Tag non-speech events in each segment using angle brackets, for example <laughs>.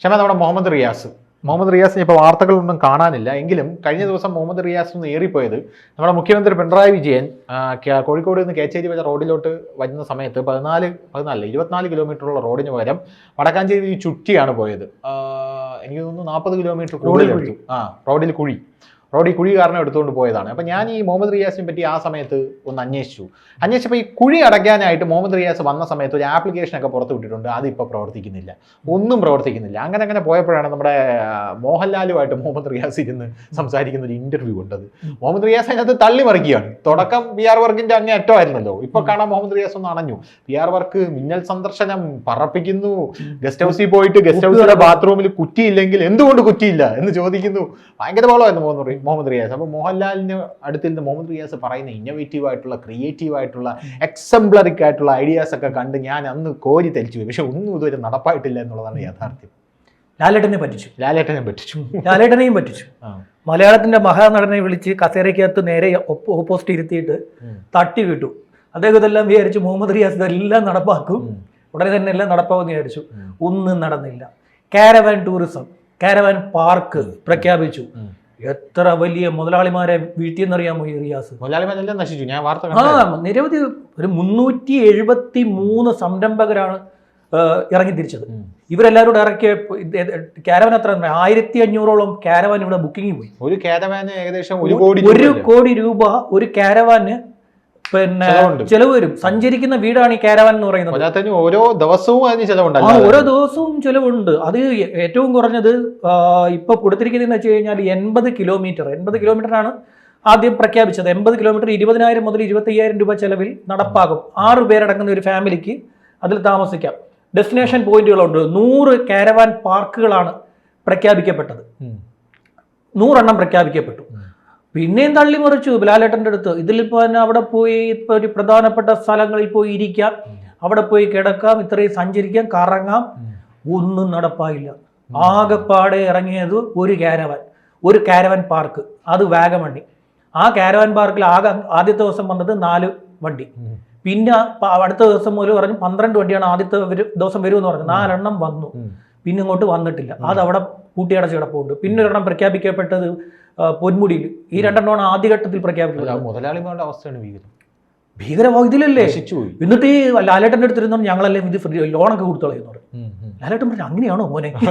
ക്ഷമ നമ്മുടെ മുഹമ്മദ് റിയാസ്. മുഹമ്മദ് റിയാസിനെ ഇപ്പോൾ വാർത്തകളൊന്നും കാണാനില്ല. എങ്കിലും കഴിഞ്ഞ ദിവസം മുഹമ്മദ് റിയാസ് ഒന്ന് ഏറിപ്പോയത് നമ്മുടെ മുഖ്യമന്ത്രി പിണറായി വിജയൻ കോഴിക്കോട് നിന്ന് കേച്ചേരി വരെ റോഡിലോട്ട് വരുന്ന സമയത്ത് പതിനാല് പതിനാല് ഇരുപത്തിനാല് കിലോമീറ്ററുള്ള റോഡിന് പകരം വടക്കാഞ്ചേരി ചുറ്റിയാണ് പോയത്. എനിക്ക് തോന്നുന്നു നാൽപ്പത് കിലോമീറ്റർ കൂടുതൽ ആ റോഡിൽ കുഴി. റോഡിൽ കുഴി കാരണം എടുത്തുകൊണ്ട് പോയതാണ്. അപ്പം ഞാൻ ഈ മുഹമ്മദ് റിയാസിനെ പറ്റി ആ സമയത്ത് ഒന്ന് അന്വേഷിച്ചു. അന്വേഷിച്ചപ്പോൾ ഈ കുഴി അടയ്ക്കാനായിട്ട് മുഹമ്മദ് റിയാസ് വന്ന സമയത്ത് ഒരു ആപ്ലിക്കേഷനൊക്കെ പുറത്ത് വിട്ടിട്ടുണ്ട്. അതിപ്പോൾ പ്രവർത്തിക്കുന്നില്ല. ഒന്നും പ്രവർത്തിക്കുന്നില്ല. അങ്ങനെ അങ്ങനെ പോയപ്പോഴാണ് നമ്മുടെ മോഹൻലാലുമായിട്ട് മുഹമ്മദ് റിയാസ് ഇരുന്ന് സംസാരിക്കുന്ന ഒരു ഇന്റർവ്യൂ ഉണ്ടത് മുഹമ്മദ് റിയാസ് അതിനകത്ത് തള്ളി മറിക്കുകയാണ്. തുടക്കം പി ആർ വർക്കിന്റെ അങ്ങേ അറ്റമായിരുന്നല്ലോ. ഇപ്പോൾ കാണാൻ മുഹമ്മദ് റിയാസ് ഒന്ന് അണഞ്ഞു. പി ആർ വർക്ക് മിന്നൽ സന്ദർശനം പറപ്പിക്കുന്നു. ഗസ്റ്റ് ഹൗസിൽ പോയിട്ട് ഗസ്റ്റ് ഹൗസിലെ ബാത്റൂമിൽ കുറ്റിയില്ലെങ്കിൽ എന്തുകൊണ്ട് കുറ്റിയില്ല എന്ന് ചോദിക്കുന്നു. ഭയങ്കര ബോളമായിരുന്നു മുഹമ്മദ് മുഹമ്മദ് റിയാസ്. അപ്പോൾ മോഹൻലാലിന് അടുത്തിരുന്ന് മുഹമ്മദ് റിയാസ് പറയുന്ന ഇന്നോവേറ്റീവ് ആയിട്ടുള്ള ക്രിയേറ്റീവ് ആയിട്ടുള്ള എക്സംപ്ലറിക് ആയിട്ടുള്ള ഐഡിയാസ് ഒക്കെ കണ്ട് ഞാൻ അന്ന് കോരി തരിച്ചു പോയി പക്ഷെ ഒന്നും ഇതുവരെ നടപ്പായിട്ടില്ല എന്നുള്ളതാണ് യാഥാർത്ഥ്യം. ലാലേട്ടനെ പറ്റിച്ചു. ലാലേട്ടനെ പറ്റിച്ചു. ലാലേട്ടനെയും പറ്റിച്ചു. മലയാളത്തിന്റെ മഹാനടനെ വിളിച്ച് കസേരയ്ക്കകത്ത് നേരെ ഓപ്പോസിറ്റ് ഇരുത്തിയിട്ട് തട്ടി വിട്ടു. അദ്ദേഹം ഇതെല്ലാം വിചാരിച്ചു മുഹമ്മദ് റിയാസ് ഇതെല്ലാം നടപ്പാക്കും. ഉടനെ തന്നെ എല്ലാം നടപ്പാക്കുമെന്ന് വിചാരിച്ചു. ഒന്നും നടന്നില്ല. കാരവാൻ ടൂറിസം കാരവാൻ പാർക്ക് പ്രഖ്യാപിച്ചു. എത്ര വലിയ മുതലാളിമാരെ വീട്ടിൽ നിന്നറിയാമോ ഈ റിയാസ്? മുതലാളിമാരെല്ലാം നശിച്ചു. ഞാൻ വാർത്ത ആ. നിരവധി ഒരു മുന്നൂറ്റി എഴുപത്തി മൂന്ന് സംരംഭകരാണ് ഇറങ്ങി തിരിച്ചത്. ഇവരെല്ലാവരും ഇറക്കിയ കാരവൻ എത്ര? ആയിരത്തി അഞ്ഞൂറോളം കാരവാൻ ഇവിടെ ബുക്കിംഗ് പോയി. ഒരു കാരവാന് ഏകദേശം ഒരു കോടി ഒരു കോടി രൂപ ഒരു കാരവാന് പിന്നെ ചെലവുണ്ട്. ചെലവ് വരും. സഞ്ചരിക്കുന്ന വീടാണ് ഈ കാരവാൻ എന്ന് പറയുന്നത്. ഓരോ ദിവസവും അതിന് ആ ഓരോ ദിവസവും ചെലവുണ്ട്. അത് ഏറ്റവും കുറഞ്ഞത് ഇപ്പൊ കൊടുത്തിരിക്കുന്നതെന്ന് വെച്ച് കഴിഞ്ഞാൽ എൺപത് കിലോമീറ്റർ. എൺപത് കിലോമീറ്ററാണ് ആദ്യം പ്രഖ്യാപിച്ചത്. എൺപത് കിലോമീറ്റർ ഇരുപതിനായിരം മുതൽ ഇരുപത്തി അയ്യായിരം രൂപ ചെലവിൽ നടപ്പാകും. ആറ് പേരടങ്ങുന്ന ഒരു ഫാമിലിക്ക് അതിൽ താമസിക്കാം. ഡെസ്റ്റിനേഷൻ പോയിന്റുകളുണ്ട്. നൂറ് കാരവാൻ പാർക്കുകളാണ് പ്രഖ്യാപിക്കപ്പെട്ടത്. നൂറെണ്ണം പ്രഖ്യാപിക്കപ്പെട്ടു. പിന്നെയും തള്ളിമറിച്ചു ലാലേട്ടന്റെ അടുത്ത്. ഇതിലിപ്പോൾ തന്നെ അവിടെ പോയി ഇപ്പോൾ ഒരു പ്രധാനപ്പെട്ട സ്ഥലങ്ങളിൽ പോയി ഇരിക്കാം. അവിടെ പോയി കിടക്കാം ഇത്രയും സഞ്ചരിക്കാം കറങ്ങാം. ഒന്നും നടപ്പായില്ല. ആകെപ്പാടെ ഇറങ്ങിയത് ഒരു കാരവൻ ഒരു കാരവൻ പാർക്ക്. അത് വാഗമണ്ണി ആ കാരവൻ പാർക്കിൽ ആകെ ആദ്യത്തെ ദിവസം വന്നത് നാല് വണ്ടി. പിന്നെ അടുത്ത ദിവസം മുതൽ പറഞ്ഞു പന്ത്രണ്ട് വണ്ടിയാണ് ആദ്യത്തെ ദിവസം വരുമെന്ന് പറഞ്ഞു. നാലെണ്ണം വന്നു. പിന്നെ ഇങ്ങോട്ട് വന്നിട്ടില്ല. അത് അവിടെ കൂട്ടിയടച്ച് കിടപ്പുണ്ട്. പിന്നെ ഒരെണ്ണം പ്രഖ്യാപിക്കപ്പെട്ടത് പൊന്മുടിയിൽ ഈ രണ്ടെണ്ണമാണ് ആദ്യഘട്ടത്തിൽ ഘട്ടത്തിൽ പ്രഖ്യാപിക്കുന്നത് മുതലാളിമാരുടെ അവസ്ഥയാണ് ഭീകരം നശിച്ചു പോയി. എന്നിട്ട് ഈ ലാലേട്ടന്റെ അടുത്തിരുന്ന ഞങ്ങളല്ലേ ഇത് ഫ്രീ ലോണൊക്കെ ഉം. ഉം. ലാലേട്ടൻ പറഞ്ഞു അങ്ങനെയാണോ മോനെ? <laughs>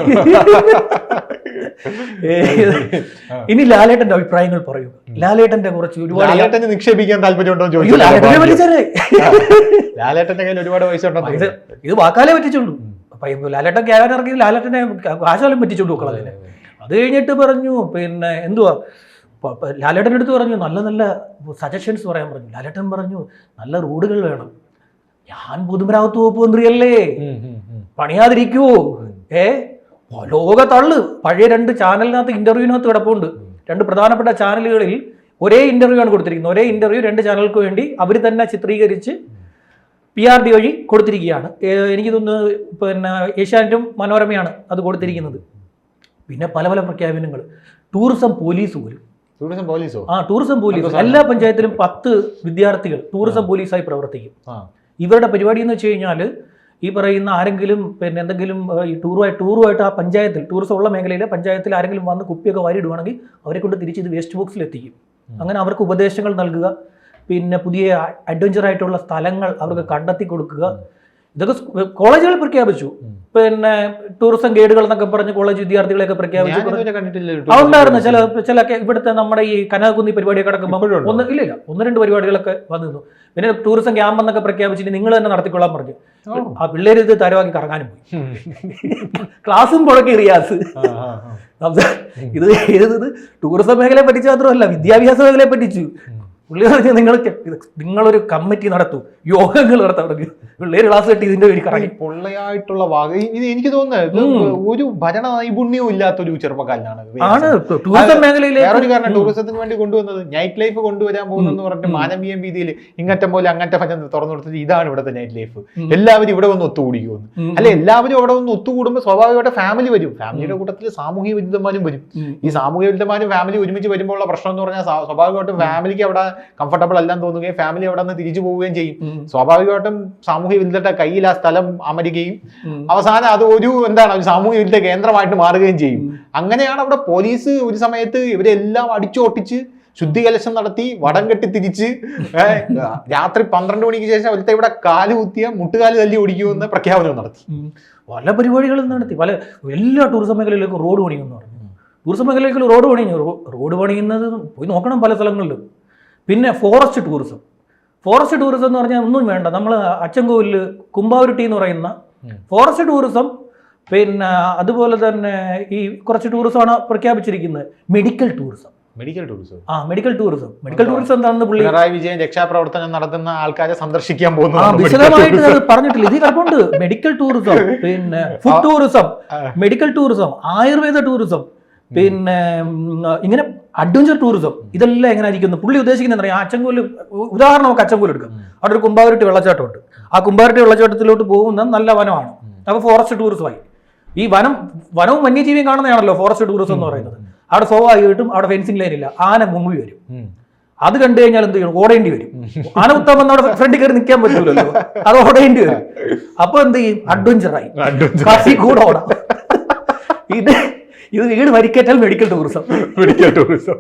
ഇനി ലാലേട്ടന്റെ അഭിപ്രായങ്ങൾ പറയൂ. ലാലേട്ടന്റെ കുറച്ച് ഒരുപാട് ലാലേട്ടനെ നിക്ഷേപിക്കാൻ താല്പര്യമുണ്ടോ ചോദിച്ചു ലാലേട്ടന്റെ കയ്യിൽ ഒരുപാട് പൈസ ഉണ്ടോ ഇത് വാക്കാലേ പറ്റിച്ചുള്ളൂ. അപ്പൊ ലാലേട്ടൻ കേരളം ഇറങ്ങി ലാലേട്ടനെ കാശാലും പറ്റിച്ചുള്ളൂ മക്കളതിനെ. അത് കഴിഞ്ഞിട്ട് പറഞ്ഞു പിന്നെ എന്തുവാ? ലാലേട്ടന്റെ അടുത്ത് പറഞ്ഞു നല്ല നല്ല സജഷൻസ് പറയാൻ പറഞ്ഞു. ലാലേട്ടൻ പറഞ്ഞു നല്ല റോഡുകൾ വേണം. ഞാൻ പൊതുമരാമത്ത് വകുപ്പ് മന്ത്രിയല്ലേ. പണിയാതിരിക്കുവോ ഏ? ലോക തള്ളു പഴയ രണ്ട് ചാനലിനകത്ത് ഇന്റർവ്യൂവിനകത്ത് കിടപ്പുണ്ട്. രണ്ട് പ്രധാനപ്പെട്ട ചാനലുകളിൽ ഒരേ ഇന്റർവ്യൂ ആണ് കൊടുത്തിരിക്കുന്നത്. ഒരേ ഇന്റർവ്യൂ രണ്ട് ചാനലുകൾക്ക് വേണ്ടി അവർ തന്നെ ചിത്രീകരിച്ച് പി ആർ ഡി വഴി കൊടുത്തിരിക്കുകയാണ്. എനിക്ക് തോന്നുന്നു പിന്നെ ഏഷ്യാനെറ്റും മനോരമയാണ് അത് കൊടുത്തിരിക്കുന്നത്. പിന്നെ പല പല പ്രഖ്യാപനങ്ങൾ. ടൂറിസം പോലീസ് പോലും ടൂറിസം പോലീസോ? ആ ടൂറിസം പോലീസ്. എല്ലാ പഞ്ചായത്തിലും പത്ത് വിദ്യാർത്ഥികൾ ടൂറിസം പോലീസായി പ്രവർത്തിക്കും. ഇവരുടെ പരിപാടി എന്ന് വെച്ച് കഴിഞ്ഞാൽ ഈ പറയുന്ന ആരെങ്കിലും പിന്നെ എന്തെങ്കിലും ഈ ടൂറുമായി ടൂറുമായിട്ട് ആ പഞ്ചായത്തിൽ ടൂറിസം ഉള്ള മേഖലയിലെ പഞ്ചായത്തിൽ ആരെങ്കിലും വന്ന് കുപ്പിയൊക്കെ വാരിയിടുവാണെങ്കിൽ അവരെ കൊണ്ട് തിരിച്ച് ഇത് വേസ്റ്റ് ബോക്സിൽ എത്തിക്കും. അങ്ങനെ അവർക്ക് ഉപദേശങ്ങൾ നൽകുക. പിന്നെ പുതിയ അഡ്വഞ്ചർ ആയിട്ടുള്ള സ്ഥലങ്ങൾ അവർക്ക് കണ്ടെത്തി കൊടുക്കുക. ഇതൊക്കെ കോളേജുകൾ പ്രഖ്യാപിച്ചു. പിന്നെ ടൂറിസം ഗൈഡുകൾ എന്നൊക്കെ പറഞ്ഞ് കോളേജ് വിദ്യാർത്ഥികളെയൊക്കെ പ്രഖ്യാപിച്ചു. അതുണ്ടായിരുന്നു. ചില ചില ഇവിടുത്തെ നമ്മുടെ ഈ കനകുന്നി പരിപാടിയൊക്കെ അടക്കുമ്പോൾ ഒന്ന് ഇല്ല ഇല്ല. ഒന്ന് രണ്ട് പരിപാടികളൊക്കെ വന്നിരുന്നു. പിന്നെ ടൂറിസം ക്യാമ്പ് എന്നൊക്കെ പ്രഖ്യാപിച്ചിട്ട് നിങ്ങൾ തന്നെ നടത്തിക്കൊള്ളാൻ പറഞ്ഞു. ആ പിള്ളേർ ഇത് തരവാക്കി കറങ്ങാനും പോയി. ക്ലാസ്സും പുഴക്കി റിയാസ്. ഇത് എഴുതുന്നത് ടൂറിസം മേഖലയെ പറ്റിച്ചു മാത്രമല്ല വിദ്യാഭ്യാസ മേഖലയെ പറ്റിച്ചു. പുള്ളി പറഞ്ഞു നിങ്ങൾ നിങ്ങളൊരു കമ്മിറ്റി നടത്തൂ. യോഗങ്ങൾ നടത്താൻ പിള്ളേർ ക്ലാസ് കെട്ടി ഇതിന്റെ പേര് കറങ്ങി. പൊള്ളയായിട്ടുള്ള വാക ഇത് എനിക്ക് തോന്നുന്നത് ഒരു ഭരണ നൈപുണ്യവും ഇല്ലാത്തൊരു ചെറുപ്പക്കാരനാണ് ആണ്. ടൂറിസം മേഖലയിലെ വേറൊരു കാരണം ടൂറിസത്തിന് വേണ്ടി കൊണ്ടുവന്നത്. നൈറ്റ് ലൈഫ് കൊണ്ടുവരാൻ പോകുന്നെന്ന് പറഞ്ഞിട്ട്. മാനവീയ രീതിയിൽ ഇങ്ങറ്റം പോലെ അങ്ങറ്റം ഭജന തുറന്നു കൊടുത്തിട്ട് ഇതാണ് ഇവിടുത്തെ നൈറ്റ് ലൈഫ് എല്ലാവരും ഇവിടെ വന്ന് ഒത്തുകൂടിക്കുമെന്ന്. അല്ലെ എല്ലാവരും അവിടെ വന്ന് ഒത്തുകൂടുമ്പോൾ സ്വാഭാവികമായിട്ട് ഫാമിലി വരും. ഫാമിലിയുടെ കൂട്ടത്തിൽ സാമൂഹിക വിരുദ്ധന്മാരും വരും. ഈ സാമൂഹിക വിരുദ്ധന്മാരും ഫാമിലി ഒരുമിച്ച് വരുമ്പോൾ ഉള്ള പ്രശ്നം എന്ന് പറഞ്ഞാൽ സ്വാ- സ്വാഭാവികമായിട്ടും ഫാമിലിക്ക് അവിടെ കംഫർട്ടബിൾ അല്ലാന്ന് തോന്നുകയും ഫാമിലി അവിടെ നിന്ന് തിരിച്ചു പോവുകയും ചെയ്യും. സ്വാഭാവികമായിട്ടും സാമൂഹ്യ വിരുദ്ധരുടെ കയ്യിൽ ആ സ്ഥലം അമരുകയും അവസാനം അത് ഒരു എന്താണ് ഒരു സാമൂഹ്യ വിരുദ്ധ കേന്ദ്രമായിട്ട് മാറുകയും ചെയ്യും. അങ്ങനെയാണ് അവിടെ പോലീസ് ഒരു സമയത്ത് ഇവരെല്ലാം അടിച്ചോട്ടിച്ച് ശുദ്ധികലശം നടത്തി വടം കെട്ടി തിരിച്ച് രാത്രി പന്ത്രണ്ട് മണിക്ക് ശേഷം അവരുടെ ഇവിടെ കാൽ കുത്തിയ മുട്ടുകാൽ തല്ലി ഓടിക്കുമെന്ന് പ്രഖ്യാപനം നടത്തി. പല പരിപാടികളും നടത്തി. പല എല്ലാ ടൂറിസം മേഖലയിലേക്കും റോഡ് പണിയെന്ന് പറഞ്ഞു. ടൂറിസം മേഖലയിലേക്ക് റോഡ് പണിഞ്ഞു റോഡ് പണിയുന്നത് പോയി നോക്കണം പല സ്ഥലങ്ങളിലും. പിന്നെ ഫോറസ്റ്റ് ടൂറിസം. ഫോറസ്റ്റ് ടൂറിസം എന്ന് പറഞ്ഞാൽ ഒന്നും വേണ്ട. നമ്മൾ അച്ചൻകോവിൽ കുമ്പാവുരുട്ടി എന്ന് പറയുന്ന ഫോറസ്റ്റ് ടൂറിസം പിന്നെ അതുപോലെ തന്നെ ഈ കുറച്ച് ടൂറിസമാണ് പ്രഖ്യാപിച്ചിരിക്കുന്നത്. Medical tourism. Medical tourism. ആ മെഡിക്കൽ ടൂറിസം. മെഡിക്കൽ ടൂറിസം എന്താണെന്ന് പുള്ളി പിണറായി വിജയൻ രക്ഷാപ്രവർത്തനം നടത്തുന്ന ആൾക്കാരെ സന്ദർശിക്കാൻ പോകുന്നു വിശദമായിട്ട് അത് പറഞ്ഞിട്ടില്ല. ഇത് കിടപ്പുണ്ട് മെഡിക്കൽ ടൂറിസം പിന്നെ food tourism medical tourism Ayurveda tourism പിന്നെ ഇങ്ങനെ അഡ്വഞ്ചർ ടൂറിസം ഇതെല്ലാം എങ്ങനെ ഇരിക്കുന്നു? പുള്ളി ഉദ്ദേശിക്കുന്നത് എന്താ പറയുക? അച്ചൻകോൽ ഉദാഹരണം നമുക്ക് അച്ചൻകോൽ എടുക്കാം. അവിടെ ഒരു കുമ്പാവരട്ടി വെള്ളച്ചാട്ടമുണ്ട്. ആ കുമ്പാവരട്ടി വെള്ളച്ചാട്ടത്തിലോട്ട് പോകുന്ന നല്ല വനമാണ്. അപ്പോൾ ഫോറസ്റ്റ് ടൂറിസമായി ഈ വനം വനവും വന്യജീവിയും കാണുന്നതാണല്ലോ ഫോറസ്റ്റ് ടൂറിസം എന്ന് പറയുന്നത്. അവിടെ സ്വാഭാവികമായിട്ടും അവിടെ ഫെൻസിങ് ലൈൻ ഇല്ല. ആന മുങ്ങി വരും. അത് കണ്ടു കഴിഞ്ഞാൽ എന്ത് ചെയ്യണം ഓടേണ്ടി വരും. ആന ഉത്തമം അവിടെ ഫ്രണ്ടിൽ കയറി നിൽക്കാൻ പറ്റൂലല്ലോ. അത് ഓടേണ്ടി വരും. അപ്പൊ എന്ത് ചെയ്യും? അഡ്വഞ്ചറായി കൂടെ ഓടാം. ഇത് ഇത് വീട് വരിക്കേറ്റാൽ മെഡിക്കൽ ടൂറിസം മെഡിക്കൽ ടൂറിസം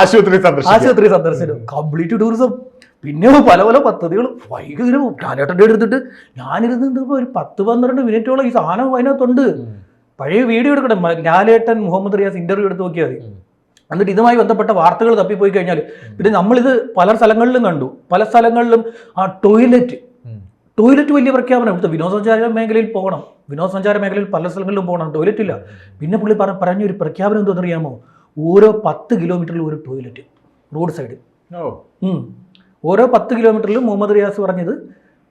ആശുപത്രി സന്ദർശനം ആശുപത്രി സന്ദർശനം കംപ്ലീറ്റ് ടൂറിസം പിന്നെ പല പല പദ്ധതികൾ വൈകുന്നേരം ഞാനേട്ടന്റെ എടുത്തിട്ട് ഞാനിരുന്ന് ഒരു പത്ത് പന്ത്രണ്ട് മിനിറ്റോളം ഈ സാധനം അതിനകത്തുണ്ട്. പഴയ വീഡിയോ എടുക്കണം ഞാലേട്ടൻ ലാലേട്ടൻ മുഹമ്മദ് റിയാസ് ഇന്റർവ്യൂ എടുത്ത് നോക്കിയാൽ മതി. എന്നിട്ട് ഇതുമായി ബന്ധപ്പെട്ട വാർത്തകൾ തപ്പിപ്പോയി കഴിഞ്ഞാൽ പിന്നെ നമ്മളിത് പല സ്ഥലങ്ങളിലും കണ്ടു. പല സ്ഥലങ്ങളിലും ആ ടോയ്ലറ്റ് ടോയ്ലറ്റ് വലിയ പ്രഖ്യാപനം ഇവിടുത്തെ വിനോദസഞ്ചാര മേഖലയിൽ പോകണം. വിനോദസഞ്ചാര മേഖലയിൽ പല സ്ഥലങ്ങളിലും പോകണം ടോയ്ലറ്റ് ഇല്ല. പിന്നെ പുള്ളി പറ പറഞ്ഞ ഒരു പ്രഖ്യാപനം എന്താണെന്നറിയാമോ ഓരോ പത്ത് കിലോമീറ്ററിൽ ഒരു ടോയ്ലറ്റ് റോഡ് സൈഡ് ഓരോ പത്ത് കിലോമീറ്ററിലും മുഹമ്മദ് റിയാസ് പറഞ്ഞത്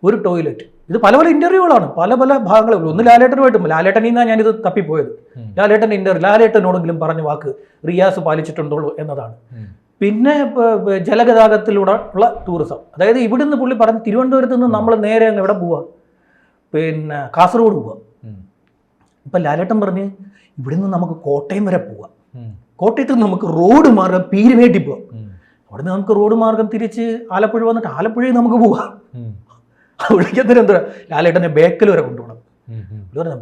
ഒരു ടോയ്ലറ്റ് ഇത് പല പല ഇന്റർവ്യൂകളാണ് പല പല ഭാഗങ്ങളും ഒന്ന് ലാലേട്ടനുമായിട്ടും ലാലേട്ടനിൽ നിന്നാണ് ഞാനിത് തപ്പിപ്പോയത്. ഉം. ലാലേട്ടൻ ഇന്റർവ്യൂ ലാലേട്ടനോടെങ്കിലും പറഞ്ഞ വാക്ക് റിയാസ് പാലിച്ചിട്ടുണ്ടോ എന്നതാണ്. പിന്നെ ജലഗതാഗതത്തിലൂടെ ഉള്ള ടൂറിസം അതായത് ഇവിടുന്ന് പുള്ളി പറഞ്ഞ് തിരുവനന്തപുരത്ത് നിന്ന് നമ്മൾ നേരെ അങ്ങ് എവിടെ പോവാ? പിന്നെ കാസർഗോഡ് പോവാ. ഉം. ഇപ്പം ലാലേട്ടൻ പറഞ്ഞ് ഇവിടുന്ന് നമുക്ക് കോട്ടയം വരെ പോവാം. കോട്ടയത്ത് നിന്ന് നമുക്ക് റോഡ് മാർഗം പീരുമേട്ടി പോവാം. അവിടെ നിന്ന് നമുക്ക് റോഡ് മാർഗം തിരിച്ച് ആലപ്പുഴ വന്നിട്ട് ആലപ്പുഴയിൽ നമുക്ക് പോവാം. അവിടേക്ക് എന്താ ലാലേട്ടനെ ബേക്കൽ വരെ കൊണ്ടുപോകണം.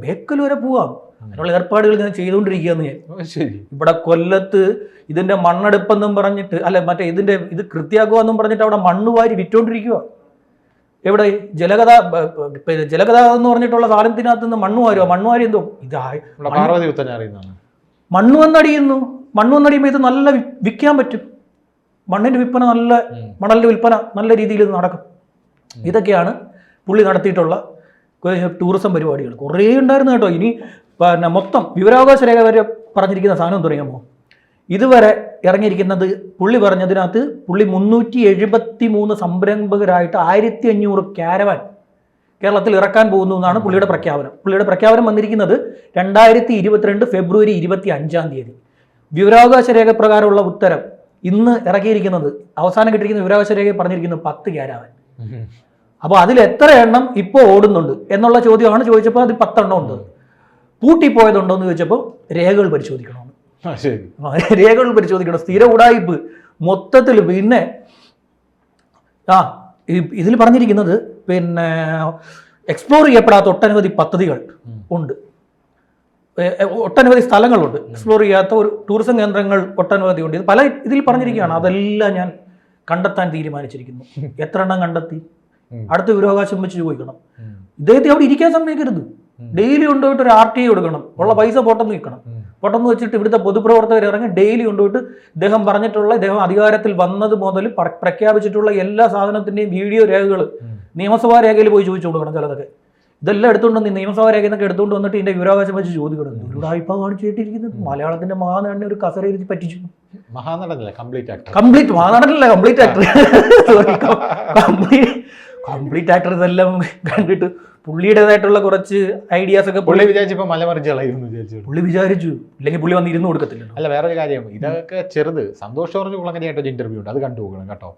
ബേക്കൽ വരെ പോവാം. അതിനുള്ള ഏർപ്പാടുകൾ ഞാൻ ചെയ്തുകൊണ്ടിരിക്കുകയെന്ന് ഞാൻ. ശരി. ഇവിടെ കൊല്ലത്ത് ഇതിന്റെ മണ്ണെടുപ്പെന്നും പറഞ്ഞിട്ട് അല്ല മറ്റേ ഇതിന്റെ ഇത് കൃത്യാക്കുമെന്നും പറഞ്ഞിട്ട് അവിടെ മണ്ണ് വാരി വിറ്റോണ്ടിരിക്കുക എവിടെ? ജലഗത ജലഗതാഗതം എന്ന് പറഞ്ഞിട്ടുള്ള സാധനത്തിനകത്ത് നിന്ന് മണ്ണ് വാരുക മണ്ണ് വാരി എന്തോ? അറിയുന്നതാണ്. മണ്ണ് വന്നടിയുന്നു. മണ്ണ് വന്നടിയുമ്പോൾ ഇത് നല്ല വിൽക്കാൻ പറ്റും. മണ്ണിന്റെ വിൽപ്പന നല്ല മണലിന്റെ വിൽപ്പന നല്ല രീതിയിൽ ഇത് നടക്കും. ഇതൊക്കെയാണ് പുള്ളി നടത്തിയിട്ടുള്ള ടൂറിസം പരിപാടികൾ. കുറേ ഉണ്ടായിരുന്നു കേട്ടോ. ഇനി പിന്നെ മൊത്തം വിവരാവകാശ രേഖ വരെ പറഞ്ഞിരിക്കുന്ന സാധനം തുടങ്ങിയാൽ അറിയാമോ ഇതുവരെ ഇറങ്ങിയിരിക്കുന്നത് പുള്ളി പറഞ്ഞതിനകത്ത് പുള്ളി മുന്നൂറ്റി എഴുപത്തി മൂന്ന് സംരംഭകരായിട്ട് ആയിരത്തി അഞ്ഞൂറ് ക്യാരവാൻ കേരളത്തിൽ ഇറക്കാൻ പോകുന്നു എന്നാണ് പുള്ളിയുടെ പ്രഖ്യാപനം. പുള്ളിയുടെ പ്രഖ്യാപനം വന്നിരിക്കുന്നത് രണ്ടായിരത്തി ഇരുപത്തിരണ്ട് ഫെബ്രുവരി ഇരുപത്തി അഞ്ചാം തീയതി. വിവരാവകാശ രേഖ പ്രകാരമുള്ള ഉത്തരം ഇന്ന് ഇറക്കിയിരിക്കുന്നത് അവസാനം കിട്ടിയിരിക്കുന്ന വിവരാവകാശ രേഖ പറഞ്ഞിരിക്കുന്നത് പത്ത് ക്യാരവാൻ ഉം. അപ്പോൾ അതിൽ എത്ര എണ്ണം ഇപ്പോൾ ഓടുന്നുണ്ട് എന്നുള്ള ചോദ്യമാണ് ചോദിച്ചപ്പോൾ അത് പത്തെണ്ണം ഉണ്ട്. പൂട്ടിപ്പോയതുണ്ടോ എന്ന് ചോദിച്ചപ്പോൾ രേഖകൾ ആ, രേഖകൾ പരിശോധിക്കണം. സ്ഥിര ഉടായ്പ് മൊത്തത്തിൽ പിന്നെ ആ ഇതിൽ പറഞ്ഞിരിക്കുന്നത് പിന്നെ എക്സ്പ്ലോർ ചെയ്യപ്പെടാത്ത ഒട്ടനവധി പദ്ധതികൾ ഉണ്ട്. ഒട്ടനവധി സ്ഥലങ്ങളുണ്ട്. എക്സ്പ്ലോർ ചെയ്യാത്ത ഒരു ടൂറിസം കേന്ദ്രങ്ങൾ ഒട്ടനവധി ഉണ്ട്. ഇത് പല ഇതിൽ പറഞ്ഞിരിക്കുകയാണ്. അതെല്ലാം ഞാൻ കണ്ടെത്താൻ തീരുമാനിച്ചിരിക്കുന്നു. എത്ര എണ്ണം കണ്ടെത്തി? അടുത്ത വിവരാവകാശം വെച്ച് ചോദിക്കണം. ഇദ്ദേഹത്തെ അവിടെ ഇരിക്കാൻ സമ്മതിക്കരുത് ഡെയിലി കൊണ്ടുപോയിട്ട് ഒരു ആർ ടി ഐ കൊടുക്കണം. ഉള്ള പൈസ പൊട്ടെന്ന് നിൽക്കണം. പൊട്ടന്ന് വെച്ചിട്ട് ഇവിടുത്തെ പൊതുപ്രവർത്തകർ ഇറങ്ങി ഡെയിലി കൊണ്ടുപോയിട്ട് ഇദ്ദേഹം പറഞ്ഞിട്ടുള്ള ഇദ്ദേഹം അധികാരത്തിൽ വന്നത് മുതൽ പ്രഖ്യാപിച്ചിട്ടുള്ള എല്ലാ സാധനത്തിന്റെയും വീഡിയോ രേഖകൾ നിയമസഭാ രേഖയിൽ പോയി ചോദിച്ചു കൊടുക്കണം ചിലതൊക്കെ. ഇതെല്ലാം എടുത്തുകൊണ്ട് വന്ന് നിയമസഭാ രേഖയിൽ നിന്നൊക്കെ എടുത്തുകൊണ്ട് വന്നിട്ട് ഇതിന്റെ വിവരാവകാശം വെച്ച് ചോദിക്കണം. ഇപ്പൊ കാണിച്ചിട്ടിരിക്കുന്നത് മലയാളത്തിന്റെ മഹാനടനെ ഒരു കസരയിൽ പറ്റിച്ചു. മഹാനടനല്ലേ? Complete actor complete മഹാനടനല്ല complete actor complete complete actor ഇതെല്ലാം കണ്ടിട്ട് പുള്ളിയുടേതായിട്ടുള്ള കുറച്ച് ഐഡിയാസ് ഒക്കെ പുള്ളി വിചാരിച്ചപ്പോ മലമറിച്ച് കളയുമെന്ന് വിചാരിച്ചു. പുള്ളി വിചാരിച്ചു. അല്ലെങ്കിൽ പുള്ളി വന്ന് ഇരുന്ന് കൊടുക്കത്തില്ല അല്ല ഒരു കാര്യം. ഇതൊക്കെ ചെറുത്. സന്തോഷ് ജോർജ് കുളങ്ങരയായിട്ട് ഒരു ഇന്റർവ്യൂ ഉണ്ട്. അത് കണ്ടു പോകണം കേട്ടോ.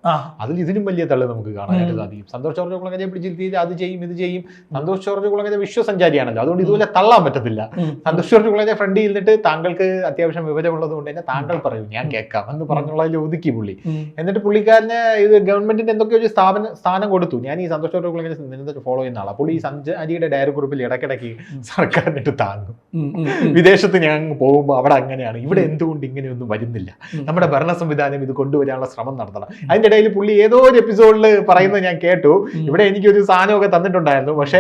അതിൽ ഇതിനും വലിയ തള്ളു നമുക്ക് കാണാനായിട്ട് സാധിക്കും. സന്തോഷ് ജോർജ് കുളങ്ങരയെ പിടിച്ചിരുത്തിയില്ല അത് ചെയ്യും ഇത് ചെയ്യും. സന്തോഷ് ജോർജ് കുളങ്ങര വിശ്വസഞ്ചാരിയാണല്ലോ. അതുകൊണ്ട് ഇതുപോലെ തള്ളാൻ പറ്റത്തില്ല. സന്തോഷ് ജോർജ് കുളങ്ങര ഫ്രണ്ട് ഇരുന്നിട്ട് താങ്കൾക്ക് അത്യാവശ്യം വിവരമുള്ളത് കൊണ്ട് തന്നെ താങ്കൾ പറയും ഞാൻ കേൾക്കാം. എന്ന് പറഞ്ഞുള്ളതിൽ ഒതുക്കി പുള്ളി. എന്നിട്ട് പുള്ളിക്കാരന് ഇത് ഗവൺമെന്റിന്റെ എന്തൊക്കെയോ ഒരു സ്ഥാപന സ്ഥാനം കൊടുത്തു. ഞാൻ ഈ സന്തോഷ് ജോർജ് കുളങ്ങര ഫോളോ ചെയ്യുന്ന ആളാണ് പുള്ളി ഈ സഞ്ചാരിയുടെ ഡയറി കുറിപ്പിൽ ഇടയ്ക്കിടയ്ക്ക് സർക്കാരിനിട്ട് താങ്ങും. വിദേശത്ത് ഞാൻ പോകുമ്പോൾ അവിടെ അങ്ങനെയാണ്. ഇവിടെ എന്തുകൊണ്ട് ഇങ്ങനെയൊന്നും വരുന്നില്ല? നമ്മുടെ ഭരണ സംവിധാനം ഇത് കൊണ്ടുവരാനുള്ള ശ്രമം നടത്തണം. അതിന്റെ ഇടയിൽ പുള്ളി ഏതോ ഒരു എപ്പിസോഡിൽ പറയുന്നത് ഞാൻ കേട്ടു. ഇവിടെ ഇവിടെ എനിക്കൊരു സാധനമൊക്കെ തന്നിട്ടുണ്ടായിരുന്നു. പക്ഷേ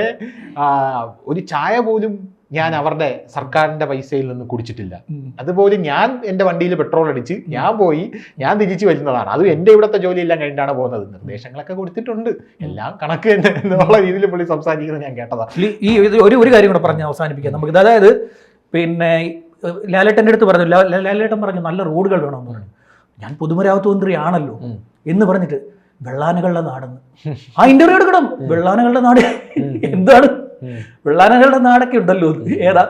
ഒരു ചായ പോലും ഞാൻ അവരുടെ സർക്കാരിന്റെ പൈസയിൽ നിന്ന് കുടിച്ചിട്ടില്ല. അതുപോലെ ഞാൻ എന്റെ വണ്ടിയിൽ പെട്രോൾ അടിച്ച് ഞാൻ പോയി ഞാൻ തിരിച്ചു വരുന്നതാണ്. അത് എന്റെ ഇവിടുത്തെ ജോലിയെല്ലാം കഴിഞ്ഞിട്ടാണ് പോകുന്നത്. നിർദ്ദേശങ്ങളൊക്കെ കൊടുത്തിട്ടുണ്ട്. എല്ലാം കണക്ക് തന്നെ എന്നുള്ള രീതിയിൽ പുള്ളി സംസാരിക്കുന്നത് ഞാൻ കേട്ടതാണ് ഈ- ഒരു ഒരു കാര്യം കൂടെ പറഞ്ഞ് അവസാനിപ്പിക്കാം. നമുക്ക് അതായത് പിന്നെ ലാലേട്ടന്റെ അടുത്ത് പറഞ്ഞു ലാലേട്ടൻ പറഞ്ഞു നല്ല റോഡുകൾ വേണമെന്ന് പറഞ്ഞു. ഞാൻ പൊതുമരാമത്ത് മന്ത്രി ആണല്ലോ എന്ന് പറഞ്ഞിട്ട് വെള്ളാനകളുടെ നാടെന്ന്. ആ ഇന്റർവ്യൂ എടുക്കണം. വെള്ളാനകളുടെ നാട് എന്താണ്. വെള്ളാനകളുടെ നാടൊക്കെ ഉണ്ടല്ലോ. ഏതാ?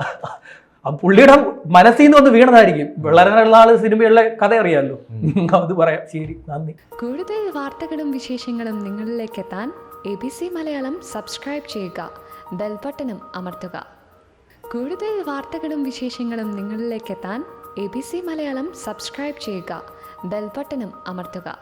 ആ പുള്ളിയുടെ മനസ്സിൽ നിന്ന് വന്ന് വീണതായിരിക്കും. വെള്ളാനകളുടെ ആൾ സിനിമയുള്ള കഥ അറിയാമല്ലോ അത് പറയാം. ശരി നന്ദി. കൂടുതൽ വാർത്തകളും വിശേഷങ്ങളും നിങ്ങളിലേക്ക് എത്താൻ A B C Malayalam subscribe ചെയ്യുക. ബെൽബട്ടനും അമർത്തുക. കൂടുതൽ വാർത്തകളും വിശേഷങ്ങളും നിങ്ങളിലേക്ക് എത്താൻ A B C Malayalam subscribe ചെയ്യുക. ബെൽബട്ടനും അമർത്തുക.